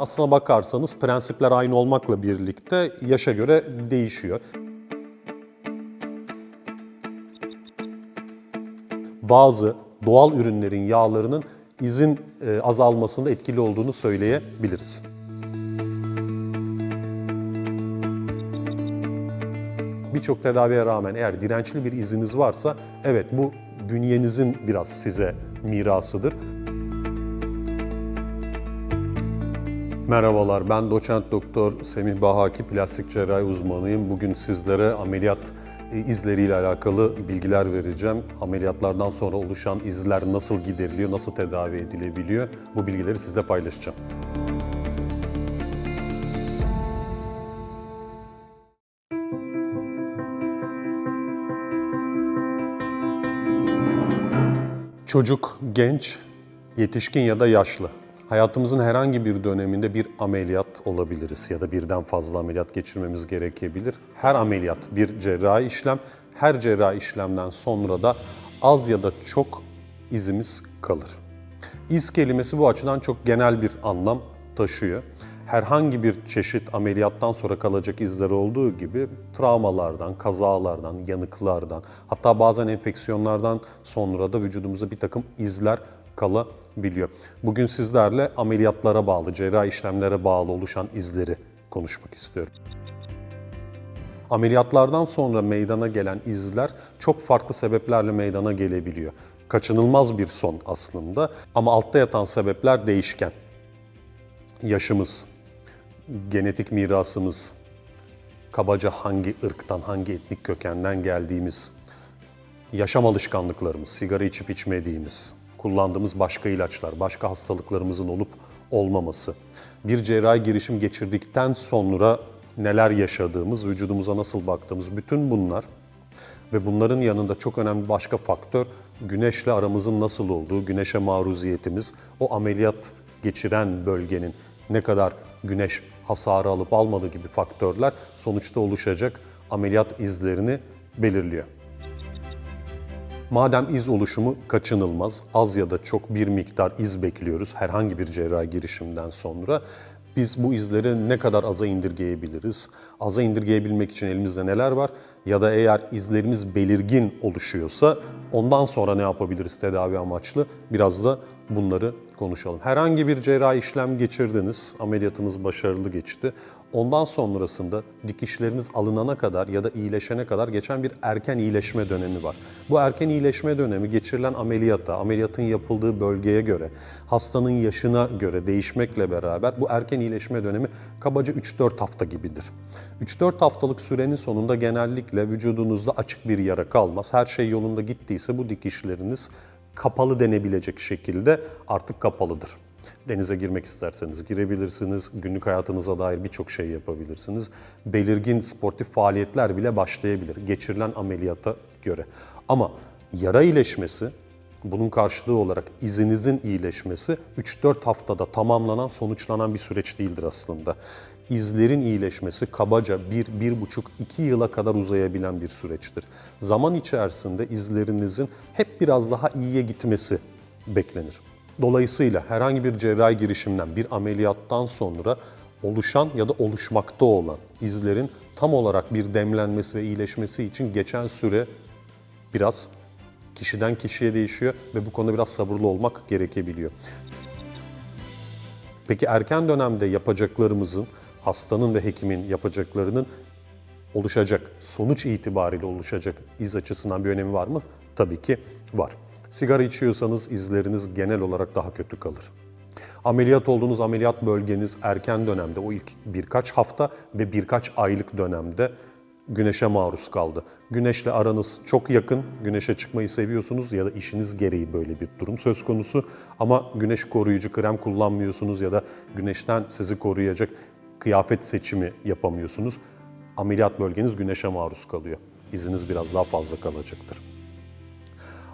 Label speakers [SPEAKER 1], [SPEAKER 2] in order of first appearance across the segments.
[SPEAKER 1] Aslına bakarsanız prensipler aynı olmakla birlikte yaşa göre değişiyor. Bazı doğal ürünlerin yağlarının izin e, azalmasında etkili olduğunu söyleyebiliriz. Birçok tedaviye rağmen eğer dirençli bir iziniz varsa evet bu bünyenizin biraz size mirasıdır. Merhabalar, ben doçent doktor Semih Bahaki, plastik cerrahi uzmanıyım. Bugün sizlere ameliyat e, izleriyle alakalı bilgiler vereceğim. Ameliyatlardan sonra oluşan izler nasıl gideriliyor, nasıl tedavi edilebiliyor? Bu bilgileri sizle paylaşacağım. Çocuk, genç, yetişkin ya da yaşlı. Hayatımızın herhangi bir döneminde bir ameliyat olabiliriz ya da birden fazla ameliyat geçirmemiz gerekebilir. Her ameliyat bir cerrahi işlem. Her cerrahi işlemden sonra da az ya da çok izimiz kalır. İz kelimesi bu açıdan çok genel bir anlam taşıyor. Herhangi bir çeşit ameliyattan sonra kalacak izler olduğu gibi travmalardan, kazalardan, yanıklardan, hatta bazen enfeksiyonlardan sonra da vücudumuza bir takım izler kalabiliyor. Bugün sizlerle ameliyatlara bağlı, cerrahi işlemlere bağlı oluşan izleri konuşmak istiyorum. Ameliyatlardan sonra meydana gelen izler çok farklı sebeplerle meydana gelebiliyor. Kaçınılmaz bir son aslında ama altta yatan sebepler değişken. Yaşımız, genetik mirasımız, kabaca hangi ırktan, hangi etnik kökenden geldiğimiz, yaşam alışkanlıklarımız, sigara içip içmediğimiz, kullandığımız başka ilaçlar, başka hastalıklarımızın olup olmaması, bir cerrahi girişim geçirdikten sonra neler yaşadığımız, vücudumuza nasıl baktığımız bütün bunlar ve bunların yanında çok önemli başka faktör güneşle aramızın nasıl olduğu, güneşe maruziyetimiz, o ameliyat geçiren bölgenin ne kadar güneş hasarı alıp almadığı gibi faktörler sonuçta oluşacak ameliyat izlerini belirliyor. Madem iz oluşumu kaçınılmaz, az ya da çok bir miktar iz bekliyoruz herhangi bir cerrahi girişimden sonra. Biz bu izleri ne kadar aza indirgeyebiliriz? Aza indirgeyebilmek için elimizde neler var? Ya da eğer izlerimiz belirgin oluşuyorsa ondan sonra ne yapabiliriz tedavi amaçlı? Biraz da bunları konuşalım. Herhangi bir cerrahi işlem geçirdiniz, ameliyatınız başarılı geçti. Ondan sonrasında dikişleriniz alınana kadar ya da iyileşene kadar geçen bir erken iyileşme dönemi var. Bu erken iyileşme dönemi geçirilen ameliyata, ameliyatın yapıldığı bölgeye göre, hastanın yaşına göre değişmekle beraber bu erken iyileşme dönemi kabaca 3-4 hafta gibidir. 3-4 haftalık sürenin sonunda genellikle vücudunuzda açık bir yara kalmaz. Her şey yolunda gittiyse bu dikişleriniz kapalı denebilecek şekilde artık kapalıdır. Denize girmek isterseniz girebilirsiniz. Günlük hayatınıza dair birçok şey yapabilirsiniz. Belirgin sportif faaliyetler bile başlayabilir geçirilen ameliyata göre. Ama yara iyileşmesi bunun karşılığı olarak izinizin iyileşmesi 3-4 haftada tamamlanan, sonuçlanan bir süreç değildir aslında. İzlerin iyileşmesi kabaca 1-1,5-2 yıla kadar uzayabilen bir süreçtir. Zaman içerisinde izlerinizin hep biraz daha iyiye gitmesi beklenir. Dolayısıyla herhangi bir cerrahi girişimden, bir ameliyattan sonra oluşan ya da oluşmakta olan izlerin tam olarak bir demlenmesi ve iyileşmesi için geçen süre biraz kişiden kişiye değişiyor ve bu konuda biraz sabırlı olmak gerekebiliyor. Peki erken dönemde yapacaklarımızın, hastanın ve hekimin yapacaklarının oluşacak, sonuç itibariyle oluşacak iz açısından bir önemi var mı? Tabii ki var. Sigara içiyorsanız izleriniz genel olarak daha kötü kalır. Ameliyat olduğunuz ameliyat bölgeniz erken dönemde, o ilk birkaç hafta ve birkaç aylık dönemde güneşe maruz kaldı. Güneşle aranız çok yakın, güneşe çıkmayı seviyorsunuz ya da işiniz gereği böyle bir durum söz konusu. Ama güneş koruyucu krem kullanmıyorsunuz ya da güneşten sizi koruyacak kıyafet seçimi yapamıyorsunuz. Ameliyat bölgeniz güneşe maruz kalıyor. İziniz biraz daha fazla kalacaktır.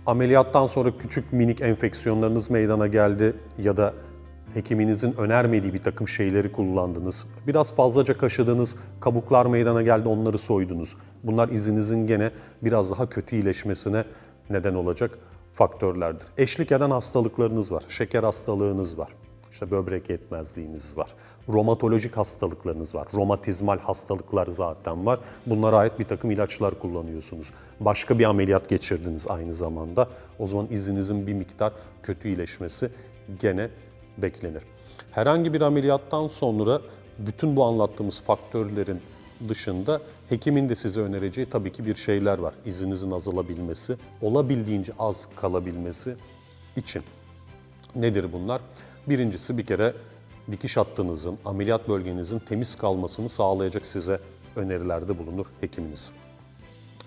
[SPEAKER 1] Ameliyattan sonra küçük minik enfeksiyonlarınız meydana geldi ya da hekiminizin önermediği bir takım şeyleri kullandınız. Biraz fazlaca kaşıdınız, kabuklar meydana geldi onları soydunuz. Bunlar izinizin gene biraz daha kötü iyileşmesine neden olacak faktörlerdir. Eşlik eden hastalıklarınız var, şeker hastalığınız var, İşte böbrek yetmezliğiniz var. Romatolojik hastalıklarınız var. Romatizmal hastalıklar zaten var. Bunlara ait bir takım ilaçlar kullanıyorsunuz. Başka bir ameliyat geçirdiniz aynı zamanda. O zaman izinizin bir miktar kötü iyileşmesi gene beklenir. Herhangi bir ameliyattan sonra bütün bu anlattığımız faktörlerin dışında hekimin de size önereceği tabii ki bir şeyler var. İzinizin azalabilmesi, olabildiğince az kalabilmesi için. Nedir bunlar? Birincisi bir kere dikiş hattınızın, ameliyat bölgenizin temiz kalmasını sağlayacak size önerilerde bulunur hekiminiz.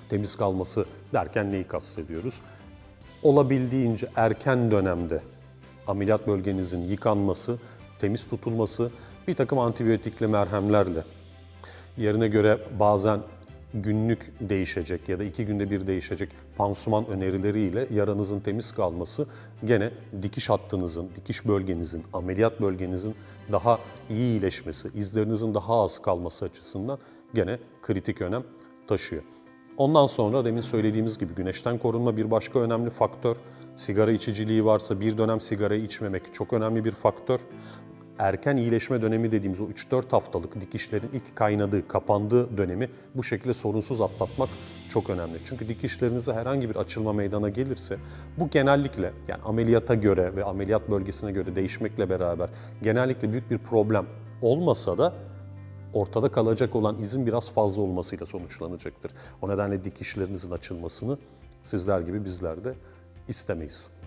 [SPEAKER 1] Temiz kalması derken neyi kastediyoruz? Olabildiğince erken dönemde ameliyat bölgenizin yıkanması, temiz tutulması, bir takım antibiyotikli merhemlerle yerine göre bazen günlük değişecek ya da iki günde bir değişecek pansuman önerileriyle yaranızın temiz kalması gene dikiş hattınızın, dikiş bölgenizin, ameliyat bölgenizin daha iyi iyileşmesi, izlerinizin daha az kalması açısından gene kritik önem taşıyor. Ondan sonra demin söylediğimiz gibi güneşten korunma bir başka önemli faktör. Sigara içiciliği varsa bir dönem sigarayı içmemek çok önemli bir faktör erken iyileşme dönemi dediğimiz o 3-4 haftalık dikişlerin ilk kaynadığı, kapandığı dönemi bu şekilde sorunsuz atlatmak çok önemli. Çünkü dikişlerinize herhangi bir açılma meydana gelirse bu genellikle yani ameliyata göre ve ameliyat bölgesine göre değişmekle beraber genellikle büyük bir problem olmasa da ortada kalacak olan izin biraz fazla olmasıyla sonuçlanacaktır. O nedenle dikişlerinizin açılmasını sizler gibi bizler de istemeyiz.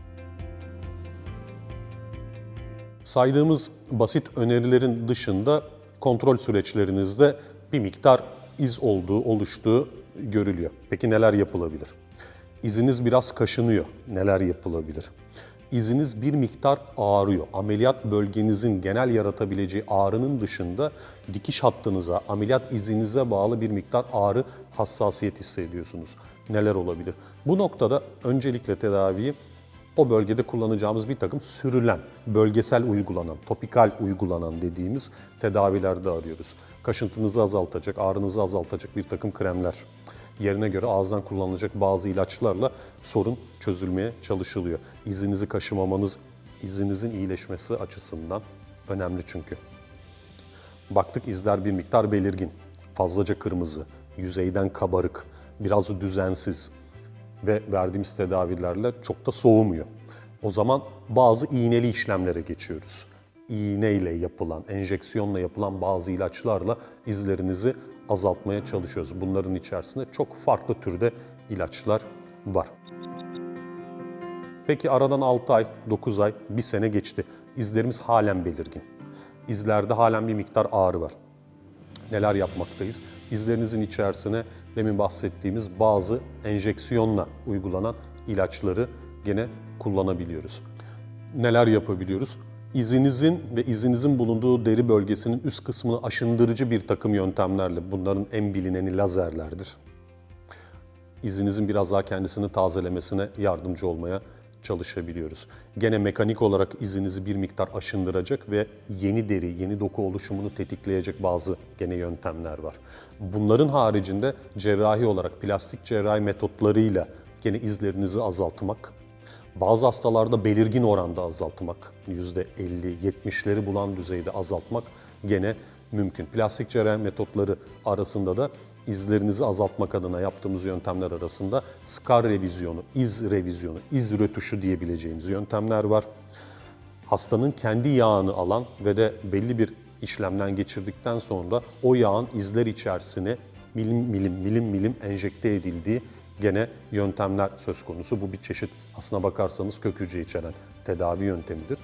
[SPEAKER 1] Saydığımız basit önerilerin dışında kontrol süreçlerinizde bir miktar iz olduğu, oluştuğu görülüyor. Peki neler yapılabilir? İziniz biraz kaşınıyor. Neler yapılabilir? İziniz bir miktar ağrıyor. Ameliyat bölgenizin genel yaratabileceği ağrının dışında dikiş hattınıza, ameliyat izinize bağlı bir miktar ağrı, hassasiyet hissediyorsunuz. Neler olabilir? Bu noktada öncelikle tedaviyi o bölgede kullanacağımız bir takım sürülen, bölgesel uygulanan, topikal uygulanan dediğimiz tedavilerde arıyoruz. Kaşıntınızı azaltacak, ağrınızı azaltacak bir takım kremler. Yerine göre ağızdan kullanılacak bazı ilaçlarla sorun çözülmeye çalışılıyor. İzinizi kaşımamanız, izinizin iyileşmesi açısından önemli çünkü. Baktık izler bir miktar belirgin, fazlaca kırmızı, yüzeyden kabarık, biraz düzensiz, ve verdiğimiz tedavilerle çok da soğumuyor. O zaman bazı iğneli işlemlere geçiyoruz. İğneyle yapılan, enjeksiyonla yapılan bazı ilaçlarla izlerinizi azaltmaya çalışıyoruz. Bunların içerisinde çok farklı türde ilaçlar var. Peki aradan 6 ay, 9 ay, 1 sene geçti. İzlerimiz halen belirgin. İzlerde halen bir miktar ağrı var neler yapmaktayız? İzlerinizin içerisine demin bahsettiğimiz bazı enjeksiyonla uygulanan ilaçları gene kullanabiliyoruz. Neler yapabiliyoruz? İzinizin ve izinizin bulunduğu deri bölgesinin üst kısmını aşındırıcı bir takım yöntemlerle, bunların en bilineni lazerlerdir. İzinizin biraz daha kendisini tazelemesine yardımcı olmaya çalışabiliyoruz. Gene mekanik olarak izinizi bir miktar aşındıracak ve yeni deri, yeni doku oluşumunu tetikleyecek bazı gene yöntemler var. Bunların haricinde cerrahi olarak plastik cerrahi metotlarıyla gene izlerinizi azaltmak, bazı hastalarda belirgin oranda azaltmak, %50-70'leri bulan düzeyde azaltmak gene mümkün. Plastik cerrahi metotları arasında da izlerinizi azaltmak adına yaptığımız yöntemler arasında skar revizyonu, iz revizyonu, iz rötuşu diyebileceğimiz yöntemler var. Hastanın kendi yağını alan ve de belli bir işlemden geçirdikten sonra o yağın izler içerisine milim milim milim milim enjekte edildiği gene yöntemler söz konusu. Bu bir çeşit aslına bakarsanız kök hücre içeren tedavi yöntemidir.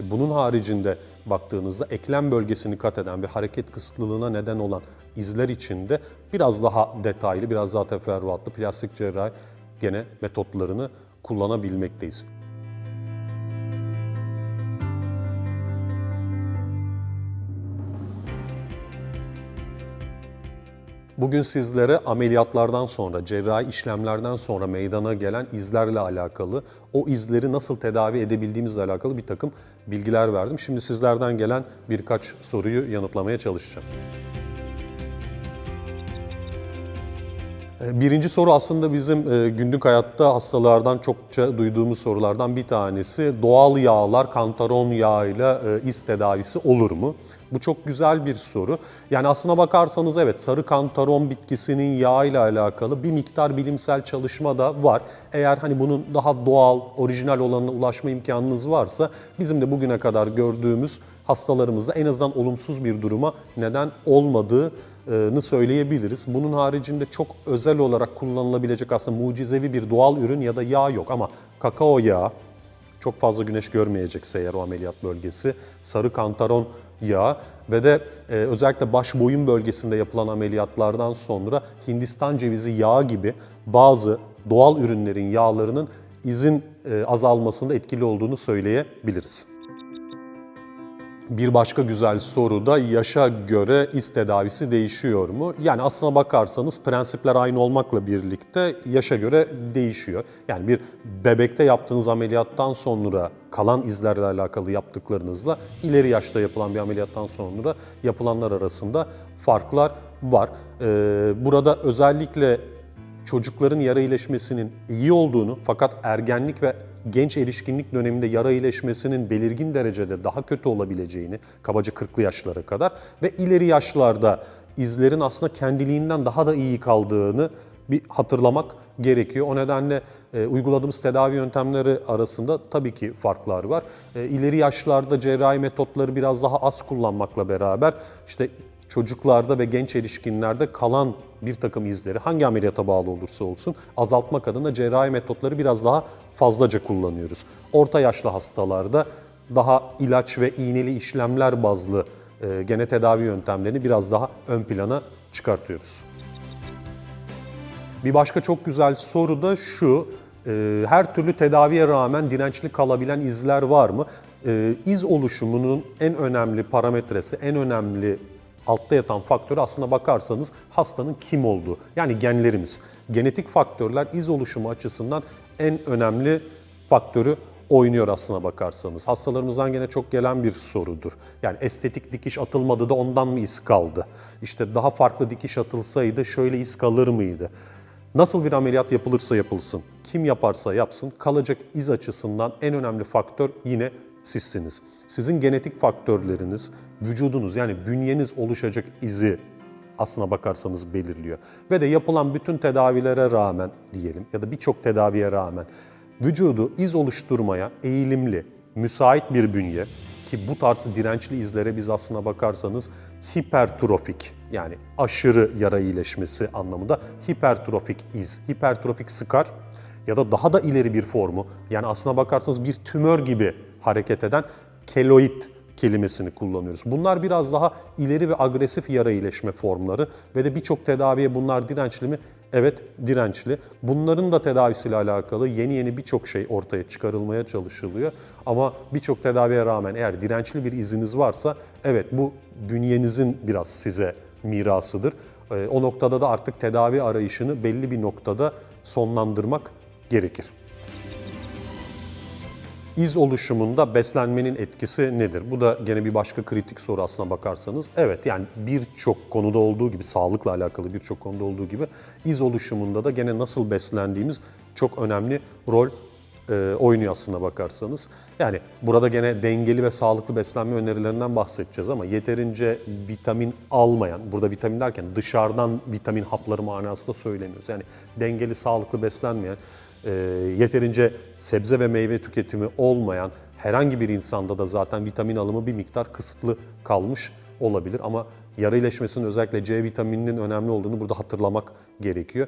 [SPEAKER 1] Bunun haricinde baktığınızda eklem bölgesini kat eden ve hareket kısıtlılığına neden olan izler içinde biraz daha detaylı, biraz daha teferruatlı plastik cerrahi gene metotlarını kullanabilmekteyiz. Bugün sizlere ameliyatlardan sonra, cerrahi işlemlerden sonra meydana gelen izlerle alakalı, o izleri nasıl tedavi edebildiğimizle alakalı bir takım bilgiler verdim. Şimdi sizlerden gelen birkaç soruyu yanıtlamaya çalışacağım. Birinci soru aslında bizim e, günlük hayatta hastalardan çokça duyduğumuz sorulardan bir tanesi. Doğal yağlar kantaron yağıyla e, iz tedavisi olur mu? Bu çok güzel bir soru. Yani aslına bakarsanız evet sarı kantaron bitkisinin yağıyla alakalı bir miktar bilimsel çalışma da var. Eğer hani bunun daha doğal, orijinal olanına ulaşma imkanınız varsa bizim de bugüne kadar gördüğümüz hastalarımızda en azından olumsuz bir duruma neden olmadığını söyleyebiliriz. Bunun haricinde çok özel olarak kullanılabilecek aslında mucizevi bir doğal ürün ya da yağ yok ama kakao yağı, çok fazla güneş görmeyecekse eğer o ameliyat bölgesi, sarı kantaron yağı ve de e, özellikle baş boyun bölgesinde yapılan ameliyatlardan sonra Hindistan cevizi yağı gibi bazı doğal ürünlerin yağlarının izin e, azalmasında etkili olduğunu söyleyebiliriz. Bir başka güzel soru da yaşa göre iz tedavisi değişiyor mu? Yani aslına bakarsanız prensipler aynı olmakla birlikte yaşa göre değişiyor. Yani bir bebekte yaptığınız ameliyattan sonra kalan izlerle alakalı yaptıklarınızla ileri yaşta yapılan bir ameliyattan sonra yapılanlar arasında farklar var. Ee, burada özellikle çocukların yara iyileşmesinin iyi olduğunu fakat ergenlik ve genç erişkinlik döneminde yara iyileşmesinin belirgin derecede daha kötü olabileceğini, kabaca 40'lı yaşlara kadar ve ileri yaşlarda izlerin aslında kendiliğinden daha da iyi kaldığını bir hatırlamak gerekiyor. O nedenle e, uyguladığımız tedavi yöntemleri arasında tabii ki farklar var. E, ileri yaşlarda cerrahi metotları biraz daha az kullanmakla beraber işte çocuklarda ve genç erişkinlerde kalan bir takım izleri hangi ameliyata bağlı olursa olsun azaltmak adına cerrahi metotları biraz daha fazlaca kullanıyoruz. Orta yaşlı hastalarda daha ilaç ve iğneli işlemler bazlı e, gene tedavi yöntemlerini biraz daha ön plana çıkartıyoruz. Bir başka çok güzel soru da şu. e, Her türlü tedaviye rağmen dirençli kalabilen izler var mı? E, İz oluşumunun en önemli parametresi, en önemli altta yatan faktörü aslına bakarsanız hastanın kim olduğu. Yani genlerimiz. Genetik faktörler iz oluşumu açısından en önemli faktörü oynuyor aslına bakarsanız. Hastalarımızdan gene çok gelen bir sorudur. Yani estetik dikiş atılmadı da ondan mı iz kaldı? İşte daha farklı dikiş atılsaydı şöyle iz kalır mıydı? Nasıl bir ameliyat yapılırsa yapılsın, kim yaparsa yapsın kalacak iz açısından en önemli faktör yine sizsiniz. Sizin genetik faktörleriniz, vücudunuz yani bünyeniz oluşacak izi aslına bakarsanız belirliyor. Ve de yapılan bütün tedavilere rağmen diyelim ya da birçok tedaviye rağmen vücudu iz oluşturmaya eğilimli, müsait bir bünye ki bu tarz dirençli izlere biz aslına bakarsanız hipertrofik yani aşırı yara iyileşmesi anlamında hipertrofik iz, hipertrofik skar ya da daha da ileri bir formu yani aslına bakarsanız bir tümör gibi hareket eden keloid kelimesini kullanıyoruz. Bunlar biraz daha ileri ve agresif yara iyileşme formları ve de birçok tedaviye bunlar dirençli mi? Evet dirençli. Bunların da tedavisiyle alakalı yeni yeni birçok şey ortaya çıkarılmaya çalışılıyor. Ama birçok tedaviye rağmen eğer dirençli bir iziniz varsa evet bu bünyenizin biraz size mirasıdır. Ee, O noktada da artık tedavi arayışını belli bir noktada sonlandırmak gerekir. İz oluşumunda beslenmenin etkisi nedir? Bu da gene bir başka kritik soru aslına bakarsanız. Evet yani birçok konuda olduğu gibi, sağlıkla alakalı birçok konuda olduğu gibi iz oluşumunda da gene nasıl beslendiğimiz çok önemli rol e, oynuyor aslına bakarsanız. Yani burada gene dengeli ve sağlıklı beslenme önerilerinden bahsedeceğiz ama yeterince vitamin almayan, burada vitamin derken dışarıdan vitamin hapları manasında söylemiyoruz. Yani dengeli, sağlıklı beslenmeyen, e, yeterince sebze ve meyve tüketimi olmayan herhangi bir insanda da zaten vitamin alımı bir miktar kısıtlı kalmış olabilir. Ama yara iyileşmesinin özellikle C vitamininin önemli olduğunu burada hatırlamak gerekiyor.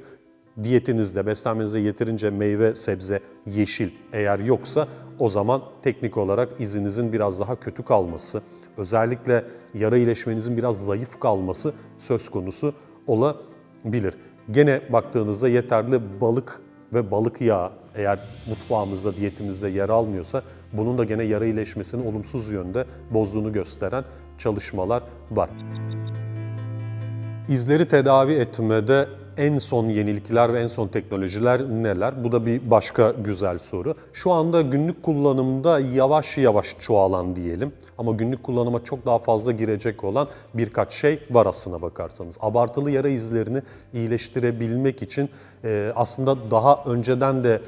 [SPEAKER 1] Diyetinizde, beslenmenizde yeterince meyve, sebze, yeşil eğer yoksa o zaman teknik olarak izinizin biraz daha kötü kalması, özellikle yara iyileşmenizin biraz zayıf kalması söz konusu olabilir. Gene baktığınızda yeterli balık ve balık yağı eğer mutfağımızda, diyetimizde yer almıyorsa bunun da gene yara iyileşmesini olumsuz yönde bozduğunu gösteren çalışmalar var. İzleri tedavi etmede en son yenilikler ve en son teknolojiler neler? Bu da bir başka güzel soru. Şu anda günlük kullanımda yavaş yavaş çoğalan diyelim. Ama günlük kullanıma çok daha fazla girecek olan birkaç şey var aslına bakarsanız. Abartılı yara izlerini iyileştirebilmek için e, aslında daha önceden de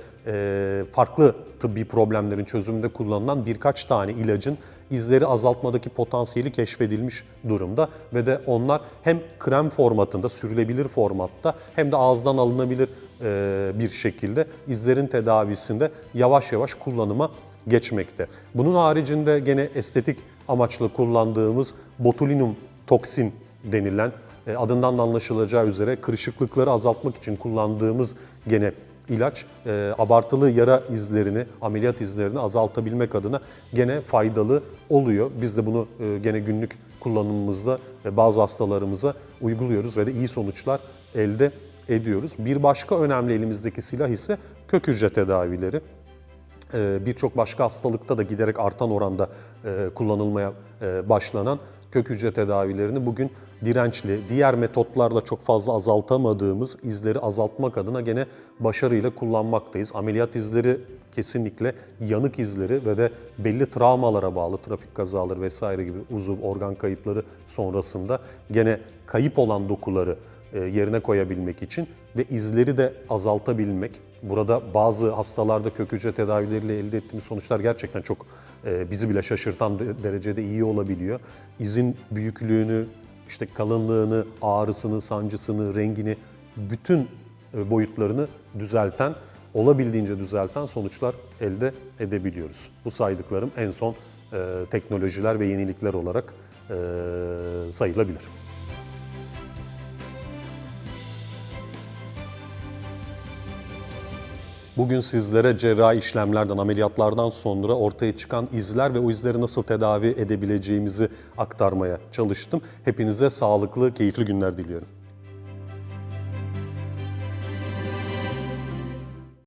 [SPEAKER 1] farklı tıbbi problemlerin çözümünde kullanılan birkaç tane ilacın izleri azaltmadaki potansiyeli keşfedilmiş durumda ve de onlar hem krem formatında, sürülebilir formatta hem de ağızdan alınabilir e, bir şekilde izlerin tedavisinde yavaş yavaş kullanıma geçmekte. Bunun haricinde gene estetik amaçlı kullandığımız botulinum toksin denilen e, adından da anlaşılacağı üzere kırışıklıkları azaltmak için kullandığımız gene ilaç e, abartılı yara izlerini, ameliyat izlerini azaltabilmek adına gene faydalı oluyor. Biz de bunu e, gene günlük kullanımımızda e, bazı hastalarımıza uyguluyoruz ve de iyi sonuçlar elde ediyoruz. Bir başka önemli elimizdeki silah ise kök hücre tedavileri. Ee, birçok başka hastalıkta da giderek artan oranda e, kullanılmaya e, başlanan kök hücre tedavilerini bugün dirençli, diğer metotlarla çok fazla azaltamadığımız izleri azaltmak adına gene başarıyla kullanmaktayız. Ameliyat izleri kesinlikle yanık izleri ve de belli travmalara bağlı trafik kazaları vesaire gibi uzuv, organ kayıpları sonrasında gene kayıp olan dokuları e, yerine koyabilmek için ve izleri de azaltabilmek. Burada bazı hastalarda kök hücre tedavileriyle elde ettiğimiz sonuçlar gerçekten çok e, bizi bile şaşırtan de- derecede iyi olabiliyor. İzin büyüklüğünü, işte kalınlığını, ağrısını, sancısını, rengini, bütün e, boyutlarını düzelten, olabildiğince düzelten sonuçlar elde edebiliyoruz. Bu saydıklarım en son e, teknolojiler ve yenilikler olarak e, sayılabilir. Bugün sizlere cerrahi işlemlerden, ameliyatlardan sonra ortaya çıkan izler ve o izleri nasıl tedavi edebileceğimizi aktarmaya çalıştım. Hepinize sağlıklı, keyifli günler diliyorum.